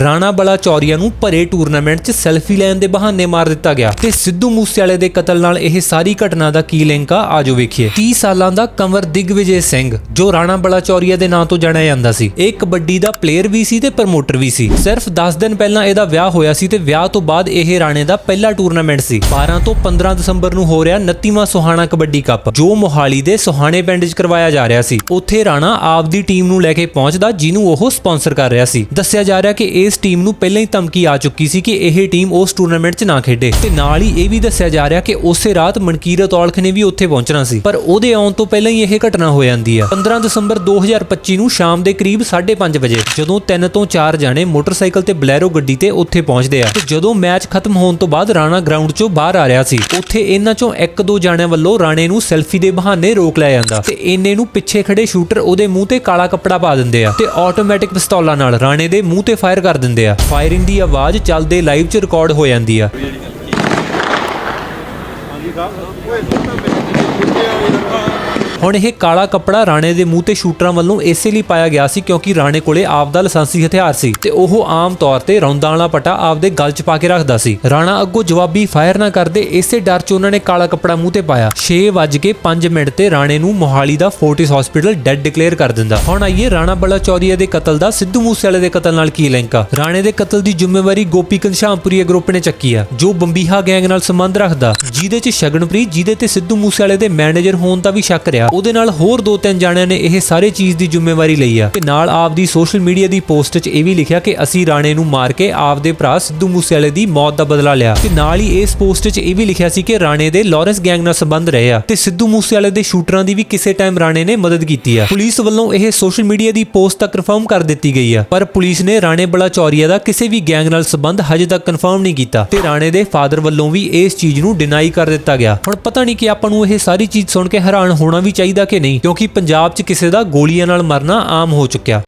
ਰਾਣਾ ਬਲਾ ਚੌਰੀਆ ਨੂੰ ਭਰੇ ਟੂਰਨਾਮੈਂਟ 'ਚ ਸੈਲਫੀ ਲੈਣ ਦੇ ਬਹਾਨੇ ਮਾਰ ਦਿੱਤਾ ਗਿਆ ਤੇ ਸਿੱਧੂ ਮੂਸੇਵਾਲੇ ਦੇ ਕਤਲ ਨਾਲ ਇਹ ਸਾਰੀ ਘਟਨਾ ਦਾ ਕੀ ਲਿੰਕ ਆ ਆਜੋ ਵੇਖੀਏ। 30 ਸਾਲਾਂ ਦਾ ਕੰਵਰ ਦਿਗਵਿਜੇ ਸਿੰਘ, ਜੋ ਰਾਣਾ ਬਲਾ ਚੌਰੀਆ ਦੇ ਨਾਂ ਤੋਂ ਜਾਣਿਆ ਜਾਂਦਾ ਸੀ। ਇਹ ਕਬੱਡੀ ਦਾ ਪਲੇਅਰ ਵੀ ਸੀ ਤੇ ਪ੍ਰਮੋਟਰ ਵੀ ਸੀ। ਸਿਰਫ 10 ਦਿਨ ਪਹਿਲਾਂ ਇਹਦਾ ਵਿਆਹ ਹੋਇਆ ਸੀ ਤੇ ਵਿਆਹ ਤੋਂ ਬਾਅਦ ਇਹ ਰਾਣੇ ਦਾ ਪਹਿਲਾ ਟੂਰਨਾਮੈਂਟ ਸੀ। 12 ਤੋਂ 15 ਦਸੰਬਰ ਨੂੰ ਹੋ ਰਿਹਾ 29ਵਾਂ ਸੋਹਾਣਾ ਕਬੱਡੀ ਕੱਪ, ਜੋ ਮੋਹਾਲੀ ਦੇ ਸੋਹਾਣੇ ਪਿੰਡ 'ਚ ਕਰਵਾਇਆ ਜਾ ਰਿਹਾ ਸੀ। ਉੱਥੇ ਰਾਣਾ ਆਪਦੀ ਟੀਮ ਨੂੰ ਲੈ ਕੇ ਪਹੁੰਚਦਾ, ਜਿਹਨੂੰ ਉਹ ਸਪਾਂਸਰ ਕਰ ਰਿਹਾ ਸੀ। ਦੱਸਿਆ ਜਾ ਰਿਹਾ ਕਿ ਇਹ ਇਸ ਟੀਮ ਨੂੰ ਪਹਿਲਾਂ ਹੀ ਧਮਕੀ ਆ ਚੁੱਕੀ ਸੀ ਕਿ ਇਹ ਟੀਮ ਉਸ ਟੂਰਨਾਮੈਂਟ 'ਚ ਨਾ ਖੇਡੇ। ਤੇ ਨਾਲ ਹੀ ਇਹ ਵੀ ਦੱਸਿਆ ਜਾ ਰਿਹਾ ਕਿ ਉਸੇ ਰਾਤ ਮਨਕੀਰਤ ਔਲਖ ਨੇ ਵੀ ਉੱਥੇ ਪਹੁੰਚਣਾ ਸੀ। ਪਰ ਉਹਦੇ ਆਉਣ ਤੋਂ ਪਹਿਲਾਂ ਹੀ ਇਹ ਘਟਨਾ ਹੋ ਜਾਂਦੀ ਆ। 15 ਦਸੰਬਰ 2025 ਨੂੰ ਸ਼ਾਮ ਦੇ ਕਰੀਬ 5:30 ਵਜੇ, ਜਦੋਂ ਤਿੰਨ ਤੋਂ ਚਾਰ ਜਾਣੇ ਮੋਟਰਸਾਈਕਲ ਤੇ ਬਲੈਰੋ ਗੱਡੀ ਤੇ ਉੱਥੇ ਪਹੁੰਚਦੇ ਆ। ਤੇ ਜਦੋਂ ਮੈਚ ਖਤਮ ਹੋਣ ਤੋਂ ਬਾਅਦ ਰਾਣਾ ਗਰਾਊਂਡ 'ਚੋਂ ਬਾਹਰ ਆ ਰਿਹਾ ਸੀ, ਉੱਥੇ ਇਹਨਾਂ 'ਚੋਂ ਇੱਕ ਦੋ ਜਾਣਿਆਂ ਵੱਲੋਂ ਰਾਣੇ ਨੂੰ ਸੈਲਫੀ ਦੇ ਬਹਾਨੇ ਰੋਕ ਲਿਆ ਜਾਂਦਾ। ਤੇ ਇੰਨੇ ਨੂੰ ਪਿੱਛੇ ਖੜੇ ਸ਼ੂਟਰ ਉਹਦੇ ਮੂੰਹ ਤੇ ਕਾਲਾ ਕੱਪੜਾ ਪਾ ਦਿੰਦੇ ਆ। ਤੇ ਆਟੋਮੈਟਿਕ ਪਿਸਤੌਲਾਂ ਨਾਲ ਰਾਣੇ ਦੇ ਮੂੰਹ ਤੇ ਫਾਇਰ ਕਰ ਦਿੰਦੇ ਆ। ਫਾਇਰਿੰਗ ਦੀ ਆਵਾਜ਼ ਚੱਲਦੇ ਲਾਈਵ 'ਚ ਰਿਕਾਰਡ ਹੋ ਜਾਂਦੀ ਆ। ਹੁਣ ਇਹ ਕਾਲਾ ਕੱਪੜਾ ਰਾਣੇ ਦੇ ਮੂੰਹ ਤੇ ਸ਼ੂਟਰਾਂ ਵੱਲੋਂ ਇਸੇ ਲਈ ਪਾਇਆ ਗਿਆ ਸੀ ਕਿਉਂਕਿ ਰਾਣੇ ਕੋਲੇ ਆਪ ਦਾ ਲਾਇਸੈਂਸੀ ਹਥਿਆਰ ਸੀ ਤੇ ਉਹ ਆਮ ਤੌਰ ਤੇ ਰੌਂਦਾਂ ਵਾਲਾ ਪਟਾ ਆਪਦੇ ਗਲ 'ਚ ਪਾ ਕੇ ਰੱਖਦਾ ਸੀ। ਰਾਣਾ ਅੱਗੋਂ ਜਵਾਬੀ ਫਾਇਰ ਨਾ ਕਰਦੇ ਇਸੇ ਡਰ 'ਚ ਉਹਨਾਂ ਨੇ ਕਾਲਾ ਕੱਪੜਾ ਮੂੰਹ ਤੇ ਪਾਇਆ। 6:05 ਮਿੰਟ ਤੇ ਰਾਣੇ ਨੂੰ ਮੋਹਾਲੀ ਦਾ ਫੋਰਟਿਸ ਹਸਪੀਟਲ ਡੈੱਡ ਡਿਕਲੇਅਰ ਕਰ ਦਿੰਦਾ। ਹੁਣ ਆਈਏ ਰਾਣਾ ਬਲਾ ਚੌਰੀਆ ਦੇ ਕਤਲ ਦਾ ਸਿੱਧੂ ਮੂਸੇਵਾਲੇ ਦੇ ਕਤਲ ਨਾਲ ਕੀ ਲਿੰਕ? ਆ ਰਾਣੇ ਦੇ ਕਤਲ ਦੀ ਜ਼ਿੰਮੇਵਾਰੀ ਗੋਪੀ ਘਨਸ਼ਾਮਪੁਰੀ ਗਰੁੱਪ ਨੇ ਚੱਕੀ ਆ। ਜੋ ਬੰਬੀਹਾ ਗੈਂਗ ਨਾਲ ਸੰਬੰਧ ਰੱਖਦਾ, ਜਿਹਦੇ 'ਚ ਸ਼ਗਨਪ੍ਰੀਤ, ਜਿਹਦੇ ਤੇ ਸਿੱਧੂ ਮੂਸੇਵਾਲੇ ਦੇ ਮੈਨੇਜਰ ਹੋਣ ਦਾ ਵੀ ਸ਼ੱਕ ਰਿਹਾ ਉਹਦੇ ਨਾਲ ਹੋਰ ਦੋ ਤਿੰਨ ਜਾਣਿਆਂ ਨੇ ਇਹ ਸਾਰੇ ਚੀਜ਼ ਦੀ ਜ਼ਿੰਮੇਵਾਰੀ ਲਈ ਆ। ਤੇ ਨਾਲ ਆਪਦੀ ਸੋਸ਼ਲ ਮੀਡੀਆ ਦੀ ਪੋਸਟ 'ਚ ਇਹ ਵੀ ਲਿਖਿਆ ਕਿ ਅਸੀਂ ਰਾਣੇ ਨੂੰ ਮਾਰ ਕੇ ਆਪਦੇ ਭਰਾ ਸਿੱਧੂ ਮੂਸੇਵਾਲੇ ਦੀ ਮੌਤ ਦਾ ਬਦਲਾ ਲਿਆ। ਤੇ ਨਾਲ ਹੀ ਇਸ ਪੋਸਟ 'ਚ ਇਹ ਵੀ ਲਿਖਿਆ ਸੀ ਕਿ ਰਾਣੇ ਦੇ ਲਾਰੈਂਸ ਗੈਂਗ ਨਾਲ ਸੰਬੰਧ ਰਹੇ ਆ। ਤੇ ਸਿੱਧੂ ਮੂਸੇਵਾਲੇ ਦੇ ਸ਼ੂਟਰਾਂ ਦੀ ਵੀ ਕਿਸੇ ਟਾਈਮ ਰਾਣੇ ਨੇ ਮਦਦ ਕੀਤੀ ਆ। ਪੁਲਿਸ ਵੱਲੋਂ ਇਹ ਸੋਸ਼ਲ ਮੀਡੀਆ ਦੀ ਪੋਸਟ ਤੱਕ ਕਨਫਰਮ ਕਰ ਦਿੱਤੀ ਗਈ ਆ। ਪਰ ਪੁਲਿਸ ਨੇ ਰਾਣੇ ਬਲਾ ਚੌਰੀਆ ਦਾ ਕਿਸੇ ਵੀ ਗੈਂਗ ਨਾਲ ਸੰਬੰਧ ਹਜੇ ਤੱਕ ਕਨਫਰਮ ਨਹੀਂ ਕੀਤਾ। ਤੇ ਰਾਣੇ ਦੇ ਫਾਦਰ ਵੱਲੋਂ ਵੀ ਇਸ ਚੀਜ਼ ਨੂੰ ਡਿਨਾਈ ਕਰ ਦਿੱਤਾ ਗਿਆ। ਹੁਣ ਪਤਾ ਨਹੀਂ ਕਿ ਆਪਾਂ ਨੂੰ ਇਹ ਸਾਰੀ ਚੀਜ਼ ਸੁਣ ਕੇ ਹੈਰਾਨ ਹੋਣਾ ਵੀ ਚਾਹੀਦਾ ਕਿ ਨਹੀਂ? ਕਿਉਂਕਿ ਪੰਜਾਬ 'ਚ ਕਿਸੇ ਦਾ ਗੋਲੀਆਂ ਨਾਲ ਮਰਨਾ ਆਮ ਹੋ ਚੁੱਕਿਆ।